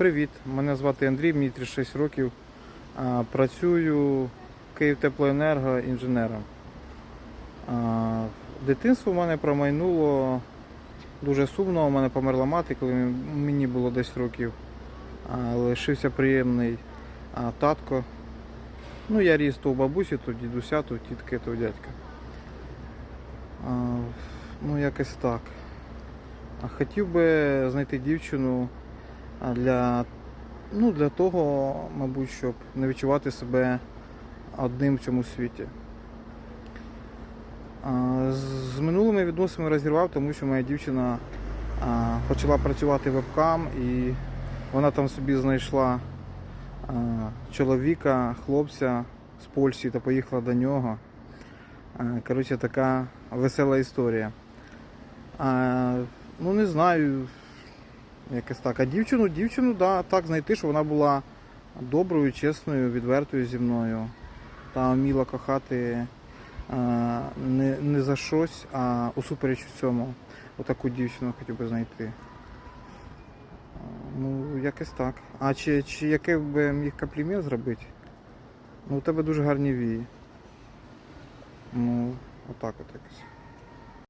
Привіт, мене звати Андрій, мені 36 років. Працюю Київтеплоенерго інженером. Дитинство в мене промайнуло дуже сумно. У мене померла мати, коли мені було 10 років. Лишився приємний татко. Ну, я ріс то у бабусі, то дідуся, то тітки, то дядька. Ну, якось так. Хотів би знайти дівчину для, ну, для того, мабуть, щоб не відчувати себе одним в цьому світі. З- минулими відносинами розірвав, тому що моя дівчина почала працювати вебкам і вона там собі знайшла чоловіка, хлопця з Польщі та поїхала до нього. Коротше, така весела історія. Ну не знаю, якось так. А дівчину, дівчину, да, так знайти, що вона була доброю, чесною, відвертою зі мною. Та вміла кохати а, не, не за щось, а усупереч цьому. Отаку дівчину хотів би знайти. Ну, якось так. А чи, чи який би міг комплімент зробити? Ну, у тебе дуже гарні вії. Ну, отак от якось.